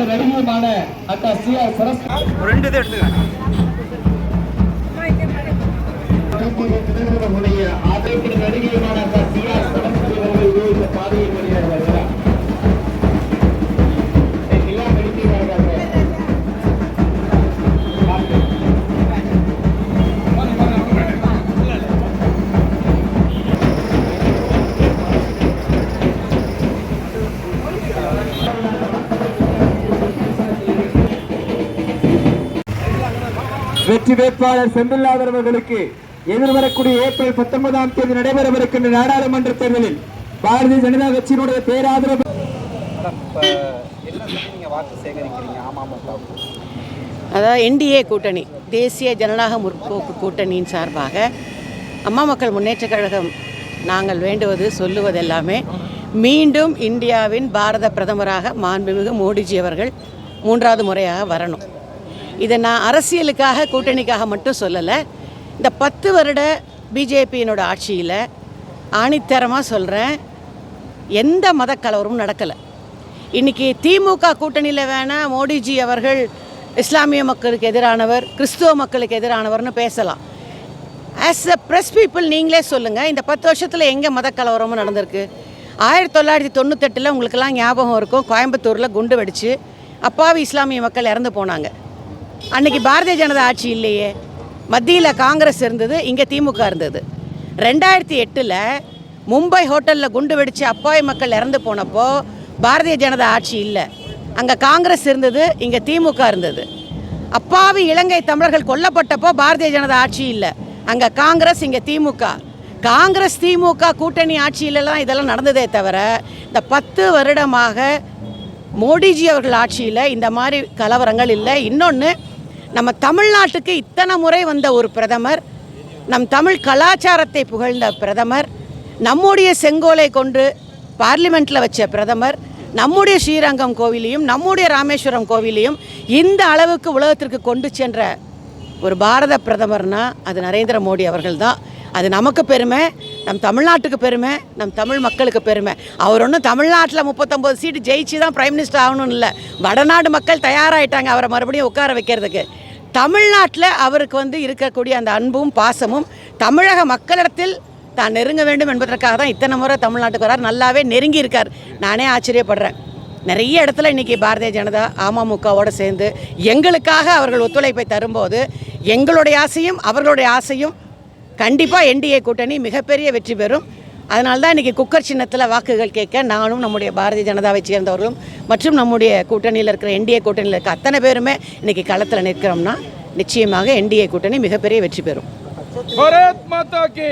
திரைப்பட நடிகையுமான அக்கா C R சரஸ் ரெண்டு இது திரைப்பட நடிகையுமான அக்கா வெற்றி வேட்பாளர் செந்தில்நாதன் அவர்களுக்கு எதிர்வரக்கூடிய ஏப்ரல் பத்தொன்பதாம் தேதி நடைபெறவிருக்கின்ற நாடாளுமன்ற தேர்தலில் பாரதிய ஜனதா கட்சியினுடைய பேராதரவு அதாவது என்டிஏ கூட்டணி தேசிய ஜனநாயக முற்போக்கு கூட்டணியின் சார்பாக அம்மா மக்கள் முன்னேற்ற கழகம் நாங்கள் வேண்டுவது சொல்லுவது எல்லாமே. மீண்டும் இந்தியாவின் பாரத பிரதமராக மாண்புமிகு மோடிஜி அவர்கள் மூன்றாவது முறையாக வரணும். இதை நான் அரசியலுக்காக கூட்டணிக்காக மட்டும் சொல்லலை. இந்த பத்து வருட பிஜேபியினோட ஆட்சியில் ஆணித்தரமாக சொல்கிறேன் எந்த மத கலவரமும் நடக்கலை. இன்றைக்கி திமுக கூட்டணியில் வேணால் மோடிஜி அவர்கள் இஸ்லாமிய மக்களுக்கு எதிரானவர் கிறிஸ்துவ மக்களுக்கு எதிரானவர்னு பேசலாம். ஆஸ் அ ப்ரெஸ் பீப்புள் நீங்களே சொல்லுங்கள் இந்த பத்து வருஷத்தில் எங்கே மத கலவரமும் நடந்திருக்கு? ஆயிரத்தி தொள்ளாயிரத்தி தொண்ணூத்தெட்டில் உங்களுக்கெல்லாம் ஞாபகம் இருக்கும் கோயம்புத்தூரில் குண்டு வெடித்து அப்பாவி இஸ்லாமிய மக்கள் இறந்து போனாங்க. அன்னைக்கு பாரதிய ஜனதா ஆட்சி இல்லையே. மத்தியில் காங்கிரஸ் இருந்தது இங்கே திமுக இருந்தது. ரெண்டாயிரத்தி எட்டில் மும்பை ஹோட்டலில் குண்டு வெடித்து அப்பாவி மக்கள் இறந்து போனப்போ பாரதிய ஜனதா ஆட்சி இல்லை. அங்கே காங்கிரஸ் இருந்தது இங்கே திமுக இருந்தது. அப்பாவி இலங்கை தமிழர்கள் கொல்லப்பட்டப்போ பாரதிய ஜனதா ஆட்சி இல்லை. அங்கே காங்கிரஸ் இங்கே திமுக. காங்கிரஸ் திமுக கூட்டணி ஆட்சியிலலாம் இதெல்லாம் நடந்ததே தவிர இந்த பத்து வருடமாக மோடிஜி அவர்கள் ஆட்சியில் இந்த மாதிரி கலவரங்கள் இல்லை. இன்னொன்று நம்ம தமிழ்நாட்டுக்கு இத்தனை முறை வந்த ஒரு பிரதமர் நம் தமிழ் கலாச்சாரத்தை புகழ்ந்த பிரதமர் நம்முடைய செங்கோலை கொண்டு பார்லிமெண்ட்டில் வச்ச பிரதமர் நம்முடைய ஸ்ரீரங்கம் கோவிலையும் நம்முடைய ராமேஸ்வரம் கோவிலையும் இந்த அளவுக்கு உலகத்திற்கு கொண்டு சென்ற ஒரு பாரத பிரதமர்னா அது நரேந்திர மோடி அவர்கள் தான் அது நமக்கு பெருமை நம் தமிழ்நாட்டுக்கு பெருமை நம் தமிழ் மக்களுக்கு பெருமை. அவர் ஒன்றும் தமிழ்நாட்டில் முப்பத்தொம்போது சீட்டு ஜெயிச்சு தான் பிரைம் மினிஸ்டர் ஆகணும்னு இல்லை. வடநாடு மக்கள் தயாராகிட்டாங்க அவரை மறுபடியும் உட்கார வைக்கிறதுக்கு. தமிழ்நாட்டில் அவருக்கு வந்து இருக்கக்கூடிய அந்த அன்பும் பாசமும் தமிழக மக்களிடத்தில் தான் நெருங்க வேண்டும் என்பதற்காக தான் இத்தனை முறை தமிழ்நாட்டுக்கு வரார் நல்லாவே நெருங்கி இருக்கார். நானே ஆச்சரியப்படுறேன். நிறைய இடத்துல இன்றைக்கி பாரதிய ஜனதா அமமுகவோடு சேர்ந்து எங்களுக்காக அவர்கள் ஒத்துழைப்பை தரும்போது எங்களுடைய ஆசையும் அவர்களுடைய ஆசையும் கண்டிப்பாக என்டிஏ கூட்டணி மிகப்பெரிய வெற்றி பெறும். அதனால தான் இன்றைக்கி குக்கர் சின்னத்தில் வாக்குகள் கேட்க நானும் நம்முடைய பாரதிய ஜனதாவை சேர்ந்தவர்களும் மற்றும் நம்முடைய கூட்டணியில் இருக்கிற என்டிஏ கூட்டணியில் இருக்க அத்தனை பேருமே இன்றைக்கி களத்தில் நிற்கிறோம்னா நிச்சயமாக என்டிஏ கூட்டணி மிகப்பெரிய வெற்றி பெறும். பாரத் மாதா கே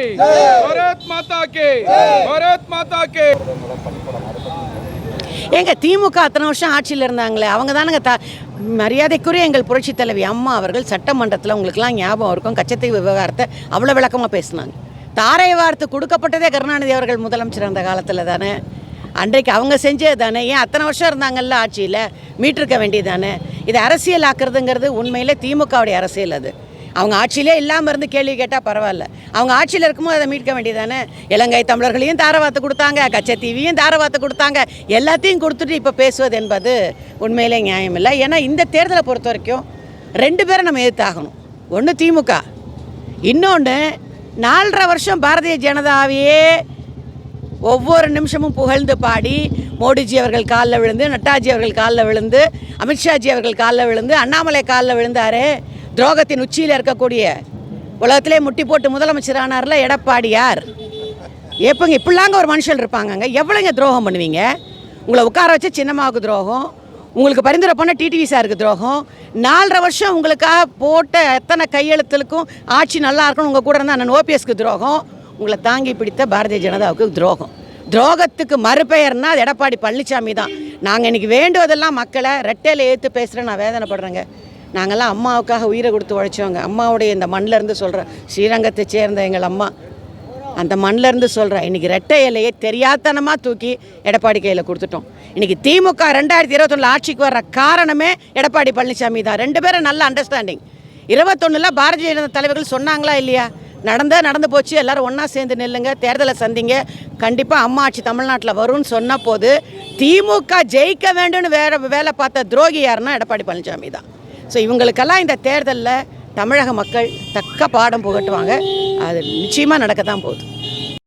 பாரத் மாதா கே பாரத் மாதா கே ஏங்க திமுக அத்தனை வருஷம் ஆட்சியில் இருந்தாங்களே அவங்க தானுங்க த மரியாதைக்குரிய எங்கள் புரட்சித் தலைவி அம்மா அவர்கள் சட்டமன்றத்தில் உங்களுக்குலாம் ஞாபகம் இருக்கும் கச்சத்தீவு விவகாரத்தை அவ்வளோ விளக்கமாக பேசினாங்க. தாரை வார்த்து கொடுக்கப்பட்டதே கருணாநிதி அவர்கள் முதலமைச்சர் அந்த காலத்தில் தானே. அன்றைக்கு அவங்க செஞ்சது தானே. ஏன் அத்தனை வருஷம் இருந்தாங்கல்ல ஆட்சியில்? மீட்டிருக்க வேண்டியது தானே இது அரசியல் ஆக்குறதுங்கிறது உண்மையிலே திமுகவுடைய அரசியல் அது. அவங்க ஆட்சியிலே இல்லாமல் இருந்து கேள்வி கேட்டால் பரவாயில்ல. அவங்க ஆட்சியில் இருக்கும்போது அதை மீட்க வேண்டியதானே இலங்கை தமிழர்களையும் தாரவாத்து கொடுத்தாங்க கச்சத்தீவியும் தாரவாத்து கொடுத்தாங்க. எல்லாத்தையும் கொடுத்துட்டு இப்போ பேசுவது என்பது உண்மையிலே நியாயம் இல்லை ஏன்னா இந்த தேர்தலை பொறுத்த வரைக்கும் ரெண்டு பேரை நம்ம எதிர்த்தாகணும். ஒன்று திமுக இன்னொன்று நாலரை வருஷம் பாரதிய ஜனதாவையே ஒவ்வொரு நிமிஷமும் புகழ்ந்து பாடி மோடிஜி அவர்கள் காலில் விழுந்து நட்டாஜி அவர்கள் காலில் விழுந்து அமித்ஷாஜி அவர்கள் காலில் விழுந்து அண்ணாமலை காலில் விழுந்தார். துரோகத்தின் உச்சியில் இருக்கக்கூடிய உலகத்திலே முட்டி போட்டு முதலமைச்சரானார்ல எடப்பாடியார். எப்போங்க இப்படிலாங்க ஒரு மனுஷன் இருப்பாங்கங்க. எவ்வளோங்க துரோகம் பண்ணுவீங்க? உங்களை உட்கார வச்சு சின்னம்மாவுக்கு துரோகம். உங்களுக்கு பரிந்துரை பண்ண டிடிவி சாருக்கு துரோகம். நாலரை வருஷம் உங்களுக்காக போட்ட எத்தனை கையெழுத்துக்கும் ஆட்சி நல்லா இருக்கணும் உங்கள் கூட இருந்தால் அண்ணன் ஓபிஎஸ்க்கு துரோகம். உங்களை தாங்கி பிடித்த பாரதிய ஜனதாவுக்கு துரோகம். துரோகத்துக்கு மறுபெயர்னா அது எடப்பாடி பழனிசாமி தான். நாங்கள் இன்றைக்கி வேண்டுவதெல்லாம் மக்களை ரெட்டையில் ஏற்று பேசுகிறேன் நான் வேதனைப்படுறேங்க. நாங்கள்லாம் அம்மாவுக்காக உயிரை கொடுத்து உழைச்சவங்க. அம்மாவுடைய இந்த மண்ணில் இருந்து சொல்கிறேன் ஸ்ரீரங்கத்தை சேர்ந்த எங்கள் அம்மா. அந்த மண்ணிலேருந்து சொல்கிறேன் இன்றைக்கி ரெட்டை இலையை தெரியாதனமாக தூக்கி எடப்பாடி கையில் கொடுத்துட்டோம். இன்றைக்கி திமுக ரெண்டாயிரத்தி இருபத்தொன்னில் ஆட்சிக்கு வர்ற காரணமே எடப்பாடி பழனிசாமி தான். ரெண்டு பேரும் நல்ல அண்டர்ஸ்டாண்டிங் இருபத்தொன்னில் பாரதிய ஜனதா தலைவர்கள் சொன்னாங்களா இல்லையா? நடந்தால் நடந்து போச்சு எல்லோரும் ஒன்றா சேர்ந்து நில்லுங்க தேர்தலை சந்திங்க. கண்டிப்பாக அம்மா ஆட்சி தமிழ்நாட்டில் வரும்னு சொன்ன போது திமுக ஜெயிக்க வேண்டும்னு வேறு வேலை பார்த்த துரோகி யாருன்னா எடப்பாடி பழனிசாமி தான். ஸோ இவங்களுக்கெல்லாம் இந்த தேர்தலில் தமிழக மக்கள் தக்க பாடம் புகட்டுவாங்க. அது நிச்சயமாக நடக்க தான் போகுது.